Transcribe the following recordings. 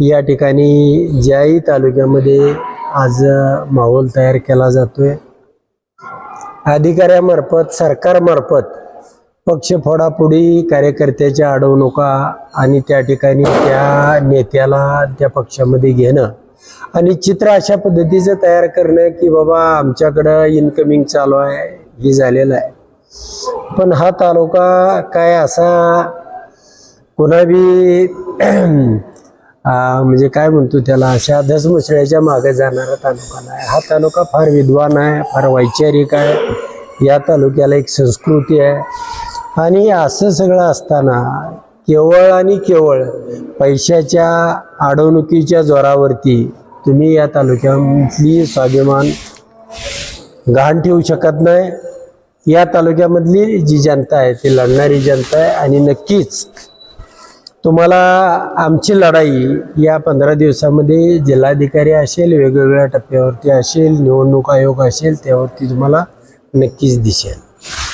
या ठिकाणी ज्याही तालुक्यामध्ये आज माहोल तयार केला जातोय. अधिकाऱ्यामार्फत सरकारमार्फत पक्ष फोडाफोडी कार्यकर्त्याच्या अडवणुका आणि त्या ठिकाणी त्या नेत्याला त्या पक्षामध्ये घेणं आणि चित्र अशा पद्धतीचं तयार करणं की बाबा आमच्याकडं इन्कमिंग चालू आहे हे झालेलं आहे. पण हा तालुका काय असा कुणाबी म्हणजे काय म्हणतो त्याला अशा धसमुसळ्याच्या मागे जाणारा तालुका नाही. हा तालुका फार विद्वान आहे फार वैचारिक आहे. या तालुक्याला एक संस्कृती आहे. आणि असं सगळं असताना केवळ आणि केवळ पैशाच्या अडवणुकीच्या जोरावरती तुम्ही या तालुक्यातली स्वाभिमान गहाण ठेवू शकत नाही. या तालुक्यामधली जी जनता आहे ती लढणारी जनता आहे. आणि नक्कीच तुम्हाला आमची लढाई या पंधरा दिवसामध्ये जिल्हाधिकारी असेल वेगवेगळ्या टप्प्यावरती असेल निवडणूक आयोग असेल त्यावरती तुम्हाला नक्कीच दिसेल.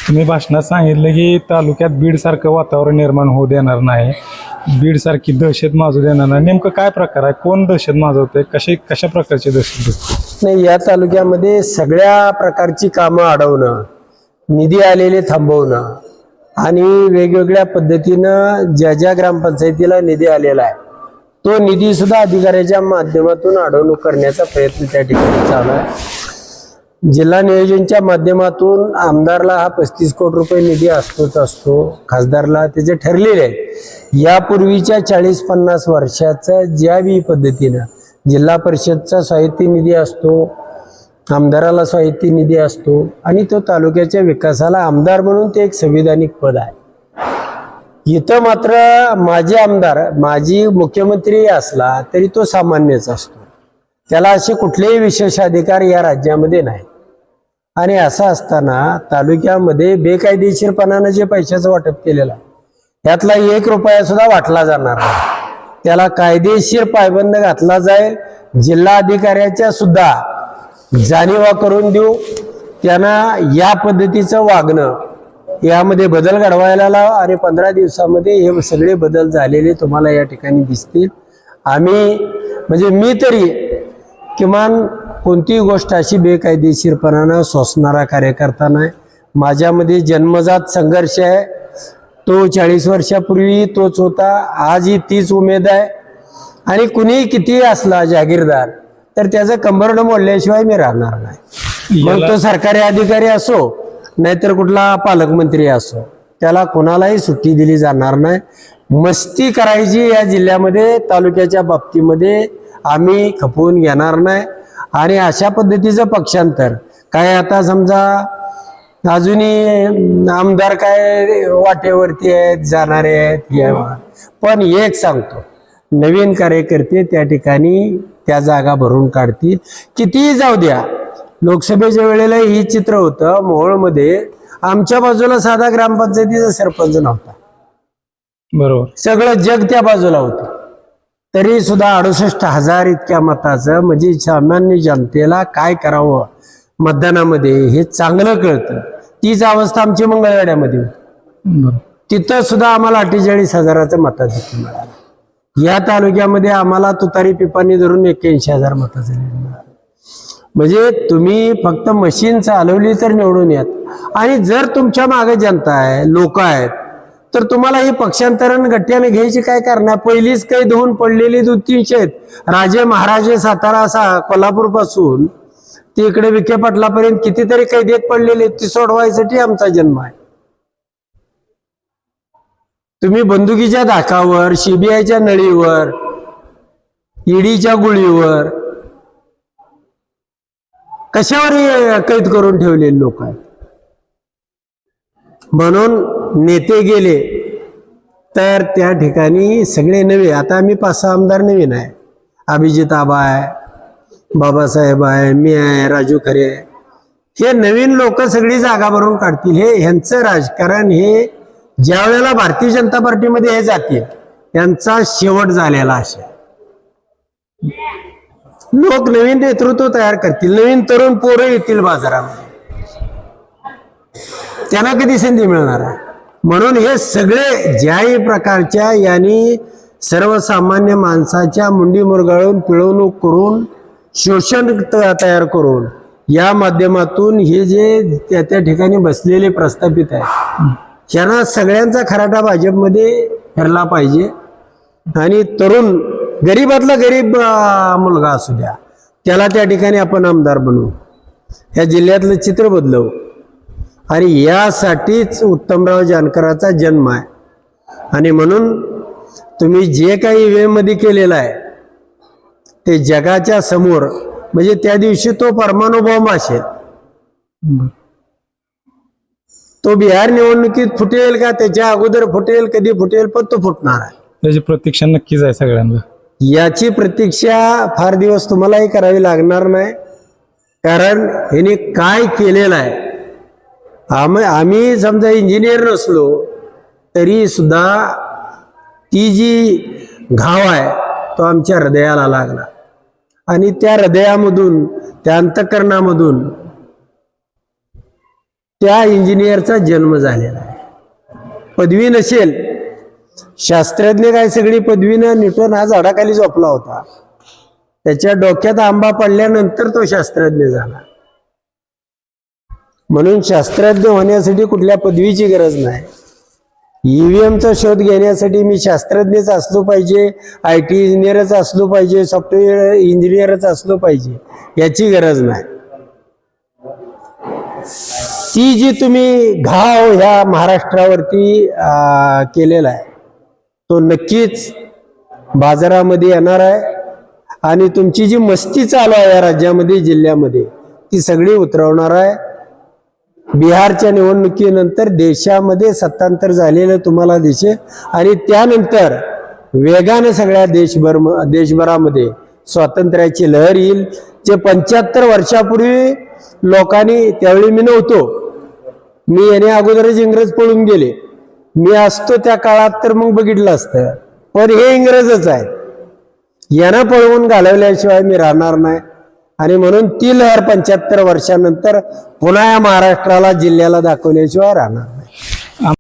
तुम्ही भाषणात सांगितलं की तालुक्यात बीडसारखं वातावरण निर्माण होऊ देणार नाही. बीडसारखी दहशत माजू देणार नाही. नेमकं काय प्रकार आहे? कोण दहशत माजवतंय? कसे कशा प्रकारची दहशत नाही या तालुक्यामध्ये सगळ्या प्रकारची कामं अडवणं निधी आलेले थांबवणं आणि वेगवेगळ्या पद्धतीनं ज्या ज्या ग्रामपंचायतीला निधी आलेला आहे तो निधी सुद्धा अधिकाऱ्याच्या माध्यमातून अडवणूक करण्याचा प्रयत्न त्या ठिकाणी चालू आहे. जिल्हा नियोजनच्या माध्यमातून आमदारला हा पस्तीस कोटी रुपये निधी असतोच असतो खासदारला त्याचे ठरलेले आहे यापूर्वीच्या चाळीस पन्नास वर्षाचं ज्या बी पद्धतीनं जिल्हा परिषदचा साहित्य निधी असतो आमदाराला साहित्य निधी असतो आणि तो तालुक्याच्या विकासाला आमदार म्हणून ते एक संविधानिक पद आहे. इथं मात्र माझे आमदार माजी मुख्यमंत्री असला तरी तो सामान्यच असतो. त्याला असे कुठलेही विशेष अधिकार या राज्यामध्ये नाही आणि असं असताना तालुक्यामध्ये बेकायदेशीरपणानं जे पैशाचं वाटप केलेलं त्यातला एक रुपया सुद्धा वाटला जाणार नाही. त्याला कायदेशीर पायबंद घातला जाईल जिल्हा अधिकाऱ्याच्या सुद्धा जाणीवा करून देऊ त्यांना या पद्धतीचं वागणं यामध्ये बदल घडवायला लावा आणि पंधरा दिवसामध्ये हे सगळे बदल झालेले तुम्हाला या ठिकाणी दिसतील. आम्ही म्हणजे मी तरी किमान कोणतीही गोष्ट अशी बेकायदेशीरपणानं सोसणारा कार्यकर्ता नाही. माझ्यामध्ये जन्मजात संघर्ष आहे. तो चाळीस वर्षापूर्वी तोच होता. आजही तीच उमेद आहे. आणि कुणीही कितीही असला जागीरदार तर त्याचं कंबरडं मोडल्याशिवाय मी राहणार नाही. मग तो सरकारी अधिकारी असो नाहीतर कुठला पालकमंत्री असो त्याला कोणालाही सुट्टी दिली जाणार नाही. मस्ती करायची या जिल्ह्यामध्ये तालुक्याच्या बाबतीमध्ये आम्ही खपवून घेणार नाही. आणि अशा पद्धतीचं पक्षांतर. काय आता समजा अजूनही आमदार काय वाटेवरती आहेत जाणारे आहेत आहे. पण एक सांगतो. नवीन कार्यकर्ते त्या ठिकाणी त्या जागा भरून काढतील. कितीही जाऊ द्या लोकसभेच्या वेळेला ही चित्र होतं मोहोळमध्ये. आमच्या बाजूला साधा ग्रामपंचायतीचा सरपंच नव्हता. बरोबर. सगळं जग त्या बाजूला होतं. तरी सुद्धा अडुसष्ट हजार इतक्या मताचं म्हणजे सामान्य जनतेला काय करावं मतदानामध्ये हे चांगलं कळतं. तीच अवस्था आमची मंगळवेड्यामध्ये होती. तिथं सुद्धा आम्हाला अठ्ठेचाळीस हजाराचं मताधिक्य मिळालं. या तालुक्यामध्ये आम्हाला तुतारी पिपाणी धरून एक्क्याऐंशी हजार मताचं लीड म्हणजे तुम्ही फक्त मशीन चालवली तर निवडून यात आणि जर तुमच्या मागे जनता आहे लोक आहेत तर तुम्हाला ही पक्षांतरण गट्ट्याने घ्यायची काय करणार पहिलीच काही धुवून पडलेली दोन तीनशे आहेत. राजे महाराजे सातारा असा कोल्हापूरपासून ते इकडे विखे पाटलापर्यंत कितीतरी कैदेत पडलेले ती सोडवायसाठी आमचा जन्म आहे. तुम्ही बंदुकीच्या धाकावर सीबीआयच्या नळीवर ईडीच्या गुळीवर कशावर कैद करून ठेवलेले लोक आहेत? म्हणून नेते गेले तर त्या ठिकाणी सगळे नवे आता आम्ही पाच सहा आमदार नवीन आहे अभिजित आबा आहे बाबासाहेब आहे मी आहे राजू खरे आहे. हे नवीन लोक सगळी जागा भरून काढतील. हे ह्यांचं राजकारण हे ज्या वेळेला भारतीय जनता पार्टीमध्ये हे जातील त्यांचा शेवट झालेला अशा लोक नवीन नेतृत्व तयार करतील नवीन तरुण पोरं येतील बाजारामध्ये. त्यांना कधी संधी मिळणार? आहे म्हणून हे सगळे ज्याही प्रकारच्या यांनी सर्वसामान्य माणसाच्या मुंडी मुरगाळून पिळवणूक करून शोषण तयार करून या माध्यमातून हे जे त्या त्या ठिकाणी बसलेले प्रस्थापित आहे यांना सगळ्यांचा खराटा भाजपमध्ये फिरला पाहिजे. आणि तरुण गरीबातला गरीब मुलगा असू द्या त्याला त्या ठिकाणी आपण आमदार बनवू. या जिल्ह्यातलं चित्र बदलवू. आणि यासाठीच उत्तमराव जानकराचा जन्म आहे. आणि म्हणून तुम्ही जे काही वेळमध्ये केलेलं आहे ते जगाच्या समोर म्हणजे त्या दिवशी तो परमानुभव बॉम्ब असेल तो बिहार निवडणुकीत फुटेल का? त्याच्या अगोदर फुटेल कधी फुटेल पण तो फुटणार आहे. त्याची प्रतीक्षा नक्कीच आहे सगळ्यांना याची प्रतीक्षा फार दिवस तुम्हालाही करावी लागणार नाही. कारण ह्याने काय केलेलं आहे? आम्ही आम्ही समजा इंजिनियर नसलो तरी सुद्धा ती जी घाव आहे तो आमच्या हृदयाला लागला. आणि त्या हृदयामधून त्या अंतकरणामधून त्या इंजिनियरचा जन्म झालेला आहे. पदवी नसेल शास्त्रज्ञ काय सगळी पदवीनं न्यूटन हा झाडाखाली झोपला होता. त्याच्या डोक्यात आंबा पडल्यानंतर तो शास्त्रज्ञ झाला. म्हणून शास्त्रज्ञ होण्यासाठी कुठल्या पदवीची गरज नाही. ईव्हीएमचा शोध घेण्यासाठी मी शास्त्रज्ञच असलो पाहिजे आय टी इंजिनियरच असलो पाहिजे सॉफ्टवेअर इंजिनियरच असलो पाहिजे याची गरज नाही. ती जी तुम्ही घाव ह्या महाराष्ट्रावरती केलेला आहे तो नक्कीच बाजारामध्ये येणार आहे. आणि तुमची जी मस्ती चालू आहे या राज्यामध्ये जिल्ह्यामध्ये ती सगळी उतरवणार आहे. बिहारच्या निवडणुकीनंतर देशामध्ये सत्तांतर झालेलं तुम्हाला दिसेल. आणि त्यानंतर वेगानं सगळ्या देशभर देशभरामध्ये स्वातंत्र्याची लहर येईल. जे पंच्याहत्तर वर्षापूर्वी लोकांनी त्यावेळी मी नव्हतो. मी याने अगोदरच इंग्रज पळून गेले. मी असतो त्या काळात तर मग बघितलं असतं. पण हे इंग्रजच आहेत. यांना पळवून घालवल्याशिवाय मी राहणार नाही. आणि म्हणून ती लहर पंच्याहत्तर वर्षानंतर पुन्हा या महाराष्ट्राला जिल्ह्याला दाखवल्याशिवाय राहणार नाही.